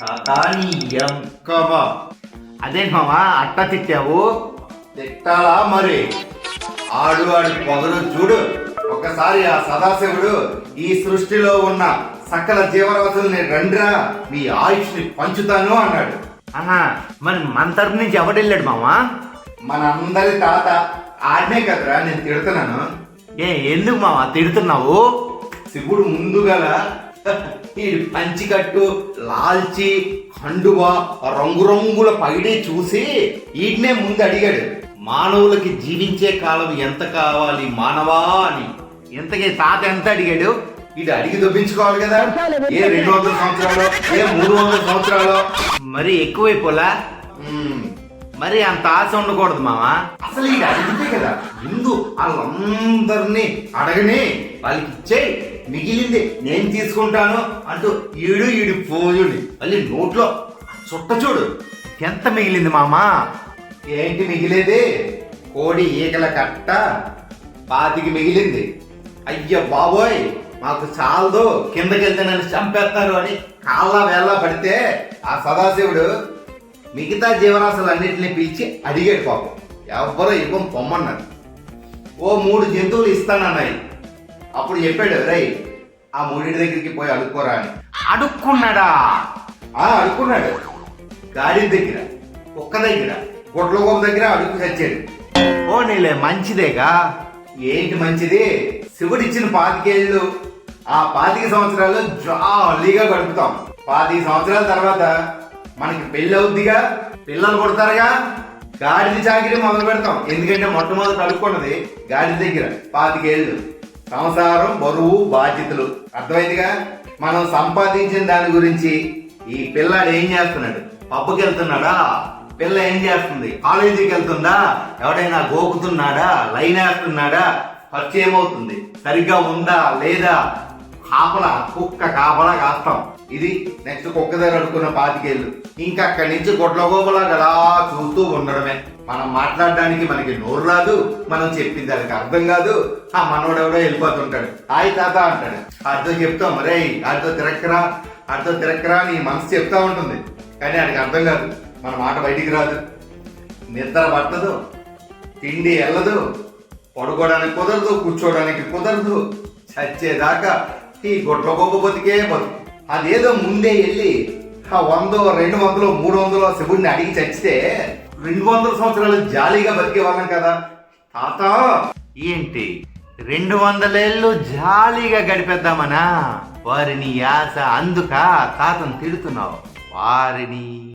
తాతాని ఎంకమా అదేంటి మామా అట్ట తిట్టావు. తిట్టాలా మరి? ఆడు ఆడి పొగరు చూడు. ఒకసారి ఆ సదాశివుడు ఈ సృష్టిలో ఉన్న సకల జీవరాశుల్ని రండ్రా మీ ఆయుష్ని పంచుతాను అన్నాడు. ఆహా మరి మన తరపు నుంచి ఎవడు వెళ్ళాడు మామా మన అందరి తాత ఆడనే కదరా నేను తిడుతున్నాను. ఏ ఎందుకు మామా తిడుతున్నావు? శివుడు ముందుగల ఈ పంచికట్టు లాల్చి కండువా రంగురంగుల పైడే చూసి వీటినే ముందు అడిగాడు మానవులకి జీవించే కాలం ఎంత కావాలి మానవా అని. ఇంతకీ తాత ఎంత అడిగాడు? ఇది అడిగి దొబ్బించుకోవాలి కదా. ఏ రెండు వందల సంవత్సరాలు? ఏ మూడు వందల సంవత్సరాలు? మరి ఎక్కువైపోలా. మరి అంత ఆశ ఉండకూడదు మామా. అసలు ఇది అడిగితే కదా ముందు వాళ్ళందరినీ అడగని వాళ్ళకి ఇచ్చే మిగిలింది నేను తీసుకుంటాను అంటూ ఈడు ఈడు పోజుడి మళ్ళీ నోట్లో చుట్ట చూడు. ఎంత మిగిలింది మామా? ఏంటి మిగిలేది? కోడి ఈకల కట్ట పాతికి మిగిలింది. అయ్య బాబోయ్ మాకు చాలదు. కిందకెళ్తే నన్ను చంపేస్తారు అని కాళ్ళ వేళ్ళ పడితే ఆ సదాశివుడు మిగతా జీవరాశులన్నింటినీ పిలిచి అడిగాడు పాపం. ఎవ్వరూ ఇవ్వం పొమ్మన్నారు ఓ మూడు జంతువులు ఇస్తానన్నాయి. అప్పుడు చెప్పాడు రై ఆ మూడింటి దగ్గరికి పోయి అడుక్కోరా అని. అడుక్కున్నాడా? ఆ అడుక్కున్నాడు. గాడి దగ్గర కుక్క దగ్గర గుడ్ల దగ్గర అడుక్కు చచ్చాడు. ఓ నీలే మంచిదేగా? ఏంటి మంచిది? శివుడు ఇచ్చిన పాతికేళ్ళు. ఆ పాతిక సంవత్సరాలు జాలీగా గడుపుతాం. పాతిక సంవత్సరాల తర్వాత మనకి పెళ్ళి అవుద్దిగా పిల్లలు పుడతారుగా. గాడిద చాకరీ మొదలు పెడతాం. ఎందుకంటే మొట్టమొదటి అడుక్కున్నది గాడి దగ్గర పాతికేళ్ళు. సంసారం బరువు బాధ్యతలు. అర్థమైందిగా? మనం సంపాదించిన దాని గురించి ఈ పిల్లాడు ఏం చేస్తున్నాడు? పబ్బుకి వెళ్తున్నాడా పిల్ల ఏం చేస్తుంది? కాలేజీకి వెళ్తుందా? ఎవడైనా గోకుతున్నాడా? లైన్ వేస్తున్నాడా? ఖర్చు ఏమవుతుంది సరిగ్గా ఉందా? లేదా? ఆపల కుక్క కాపలా కాస్తాం. ఇది నెక్స్ట్ కుక్క దగ్గర అడుకున్న పాతికేళ్ళు. ఇంకా అక్కడి నుంచి గొడ్ల గోపలా అలా చూస్తూ ఉండడమే. మనం మాట్లాడడానికి మనకి నోరు రాదు మనం చెప్పింది దానికి అర్థం కాదు. ఆ మనోడెవడో వెళ్ళిపోతుంటాడు. హాయ్ తాత అంటాడు. అర్థం చెప్తాం రే అర్థం తిరక్కరా అర్థం తిరక్కరా నీ మనసు చెప్తా ఉంటుంది. కానీ ఆడికి అర్థం కాదు మన మాట బయటికి రాదు. నిద్ర పట్టదు తిండి వెళ్ళదు పడుకోవడానికి కుదరదు కూర్చోవడానికి కుదరదు. చచ్చేదాకా ఈ గొడ్ల గొప్ప బతికే బతుకు. అదేదో ముందే వెళ్ళి ఆ వందో రెండు వందలు మూడు వందలు శివుడిని అడిగి చచ్చితే రెండు వందల సంవత్సరాలు జాలీగా బతికే వాళ్ళం కదా. తాత! ఏంటి? రెండు వందలేళ్ళు జాలీగా గడిపేద్దామనా? వారిని యాస అందుక తాతను తిడుతున్నావు. వారిని